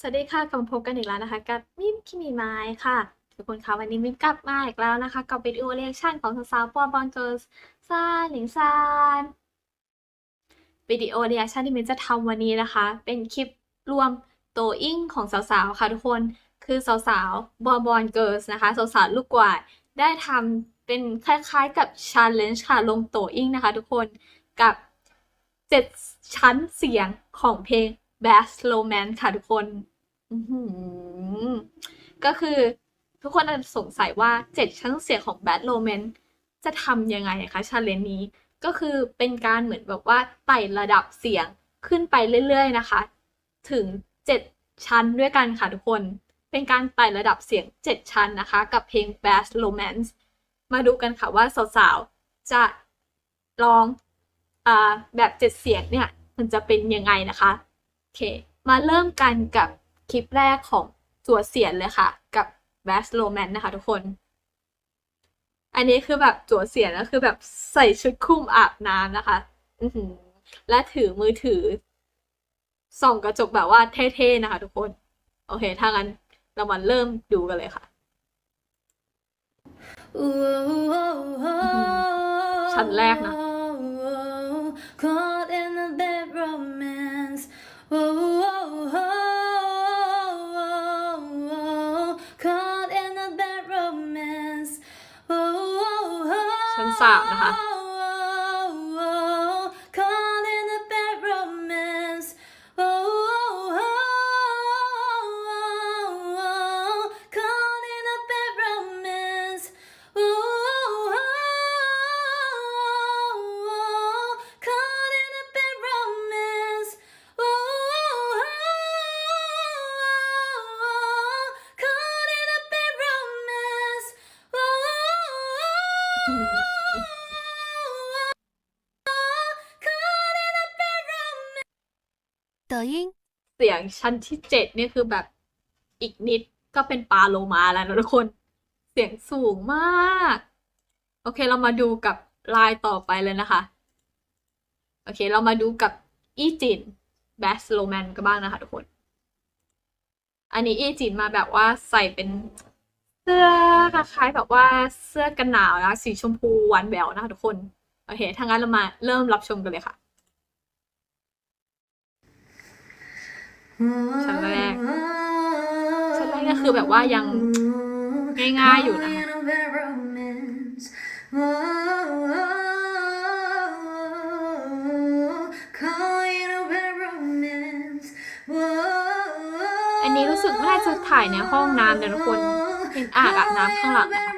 สวัสดีค่ะกลับมาพบกันอีกแล้วนะคะ กับมิมคิมิไมายค่ะ ทุกคนคะวันนี้มิมกลับมาอีกแล้วนะคะ กับวิดีโอเรียกชั่นของสาวๆปอบอลเกิร์ลซานหลิงซานวิดีโอเรียกชั่นที่มิมจะทำวันนี้นะคะ เป็นคลิปรวมโตอิงของสาวๆค่ะทุกคนคือสาวๆบอบอลเกิร์ลนะคะสาวๆลูกกวาดได้ทำเป็นคล้ายๆกับชาเลนจ์ค่ะลงโตอิงนะคะ ทุกคนกับเจ็ดชั้นเสียงของเพลง Bass Romance ค่ะทุกคนอื้อหือก็คือทุกคนอาจจะสงสัยว่าเจ็ดชั้นเสียงของ Bad Romance จะทำยังไงคะชาเลนจ์นี้ก็คือเป็นการเหมือนแบบว่าไต่ระดับเสียงขึ้นไปเรื่อยๆนะคะ ถึงเจ็ดชั้นด้วยกันค่ะทุกคน เป็นการไต่ระดับเสียงเจ็ดชั้นนะคะ กับเพลง Bass Romance มาดูกันค่ะว่าสาวๆ จะลองอ่าแบบเจ็ดเสียงเนี่ย มันจะเป็นยังไงนะคะโอ เค มาเริ่มกันกับคลิปแรกของจัวเสียนเลยค่ะ กับ Bass Romance นะคะทุกคน อันนี้คือแบบจัวเสียนก็คือแบบใส่ชุดคลุมอาบน้ำนะคะ อือหือและถือมือถือ ส่องกระจกแบบว่าเท่ๆนะคะทุกคน โอเค ถ้างั้นเรามาเริ่มดูกันเลยค่ะชั้นแรกนะ Caught in a bad romance. ชั้นสามนะคะ 音。เสียงชั้นที่เจ็ดนี่คือแบบอีกนิดก็เป็นปลาโลมาแล้วนะทุกคน เสียงสูงมาก โอเคเรามาดูกับลายต่อไปเลยนะคะ โอเคเรามาดูกับอีจินแบสโลแมนกันบ้างนะคะทุกคน อันนี้อีจินมาแบบว่าใส่เป็นเสื้อคล้ายๆแบบว่าเสื้อกันหนาวนะสีชมพูหวานแหววนะคะทุกคน โอเคถ้างั้นเรามาเริ่มรับชมกันเลยค่ะ ชั้นแรกชั้นแรกก็คือแบบว่ายังง่ายๆอยู่นะคะอันนี้รู้สึกว่าน่าจะถ่ายในห้องน้ำนะทุกคนเห็นอ่างอาบน้ำข้างหลังนะคะ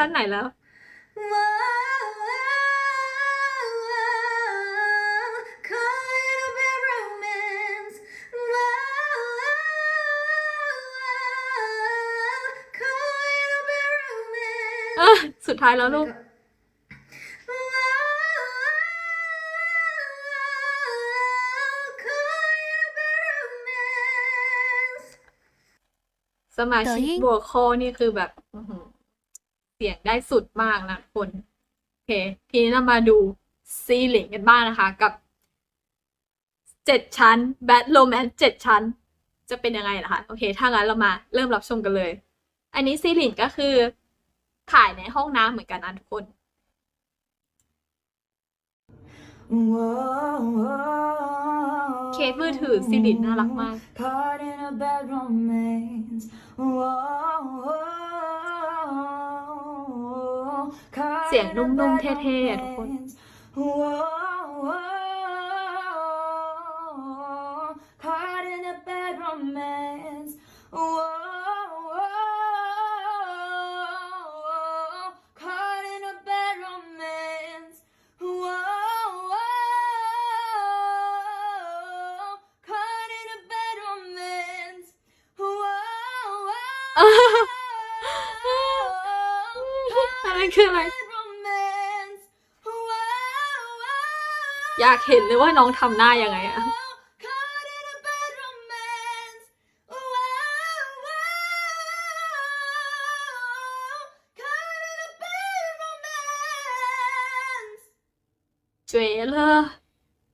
ชั้นไหนแล้ว เออสุดท้ายแล้วลูก สมาชิก抖音บัวคอนี่คือแบบอื้อหือ เสียงได้สุดมากนะคนโอเคทีนี้เรามาดูซีลิงกันบ้างนะคะกับเจ็ดชั้นแบทโ o แมนเจ็ดชั้น จะเป็นยังไงนะคะโอเค ถ้างั้นเรามาเริ่มรับชมกันเลย อันนี้ซีลิงก็คือถ่ายในห้องน้ำเหมือนกันนะทุกคนเคสมือถือซิลินน่ารักมาก เสียง in a นุ่ม bad ๆ เท่ๆอะทุกคน romance. Caught in a bad romance. Caught in a อยากเห็นเลยว่าน้องทำหน้ายังไงอะเจ๋了！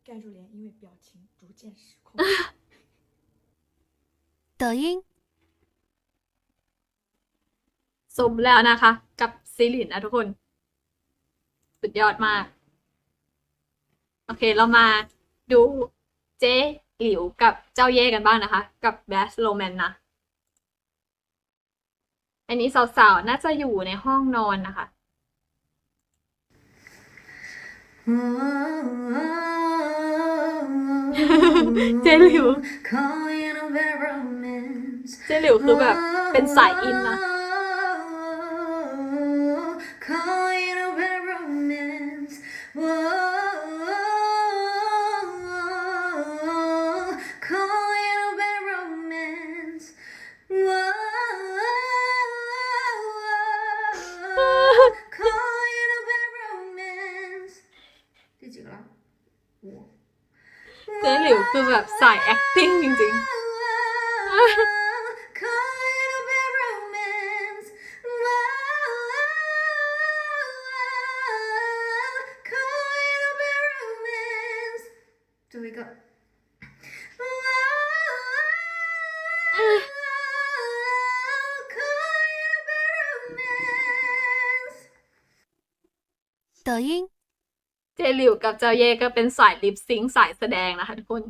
盖住脸，因为表情逐渐失控。抖音สมแล้วนะคะ กับซีลินนะทุกคน สุดยอดมาก โอเค เรามาดูเจ๊หลิวกับเจ้าเย่กันบ้างนะคะ กับแบสโ o แมนนะ อันนี้สาวๆ น่าจะอยู่ในห้องนอนนะคะ เจหลิว เจหลิวคือแบบเป็นสายอินนะ แบบสาย acting จริงๆ Do we go? 抖音เจหลิวกับเจ้าเย่ก็เป็นสายลิปซิงค์สายแสดงนะคะทุกคน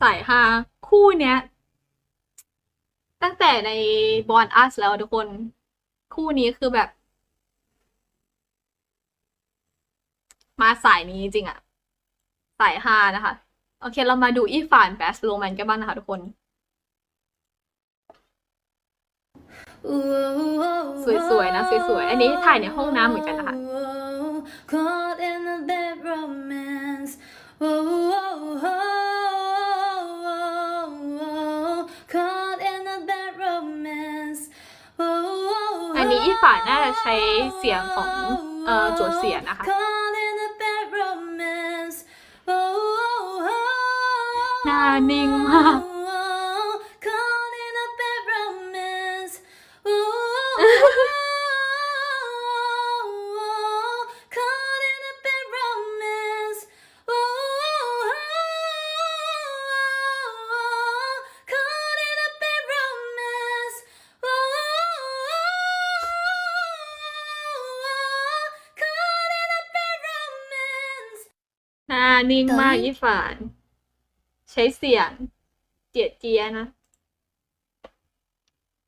สายฮาคู่เนี้ย ตั้งแต่ในบอนอัสแล้วทุกคน คู่นี้คือแบบ มาสายนี้จริงอะสายฮานะคะ โอเค เรามาดูอีฟานแบสโรแมนกันบ้างนะคะทุกคนสวยๆนะสวยๆ อันนี้ถ่ายในห้องน้ำเหมือนกันนะคะ Caught in a bad romance. Caught นนี้อีฟานน่าจะใช้เสียงของเอ่อโจทย์เสียงนะคะ Caught in a bad romance. หน้านิ่งมาก หน้านิ่งมากเฮ้ยอีฟาน ใช้เสียง เจียดเจียนะ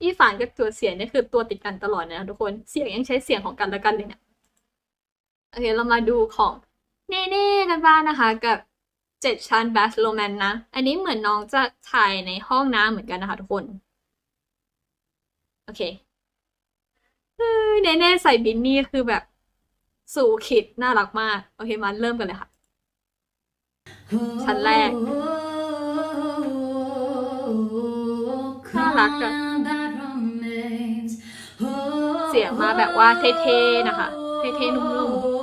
อีฟานกับตัวเสียงเนี่ยคือตัวติดกันตลอดนะคะทุกคนเสียงยังใช้เสียงของกันและกันเลยเนี่ยโอเคเรามาดูของเน่เน่ๆกันบ้างนะคะ กับเจ็ดชั้นแบสโ o แมนนะ อันนี้เหมือนน้องจะถ่ายในห้องน้ำเหมือนกันนะคะทุกคน โอเคเฮ้ยเน่เน่ๆใส่บินนี่คือแบบสู่ขิดน่ารักมาก โอเคมาเริ่มกันเลยค่ะ ชั้นแรก น่ารักอะเสียงมาแบบว่าเท่ๆนะคะ เท่ๆนุ่มๆ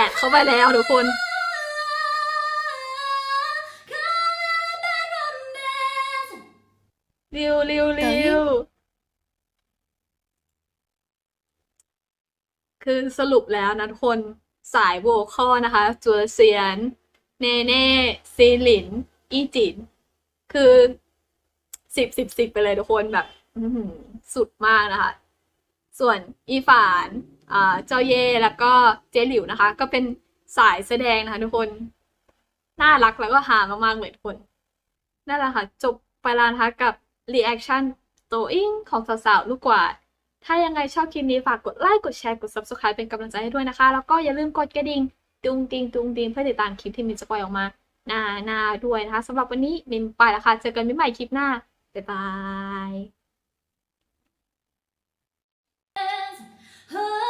แปดเข้าไปแล้วทุกคนริวริวริวคือสรุปแล้วนะทุกคนสายโวคอลนะคะจัวเซียน เนเน่ซีหลิน อีจิน คือสิบสิบสิบไปเลยทุกคนแบบอื้อหือสุดมากนะคะ ส่วนอีฝานอ่า เจ้าเย่แล้วก็เจหลิวนะคะ ก็เป็นสายแสดงนะคะทุกคน น่ารักแล้วก็หามากๆเหมือนคนนั่นแหละค่ะ จบไปแล้วนะคะกับรีแอคชั่นโตอิงของสาวๆลูกกว่า ถ้ายังไงชอบคลิปนี้ฝากกดไลค์กดแชร์กด subscribe เป็นกำลังใจให้ด้วยนะคะ แล้วก็อย่าลืมกดกระดิ่งดุงดิงดุงดิงเพื่อติดตามคลิปที่มินจะปล่อยออกมาหน้าหน้าด้วยนะคะสำหรับวันนี้มินไปแล้วค่ะเจอกันใหม่คลิปหน้า บ๊ายบาย Who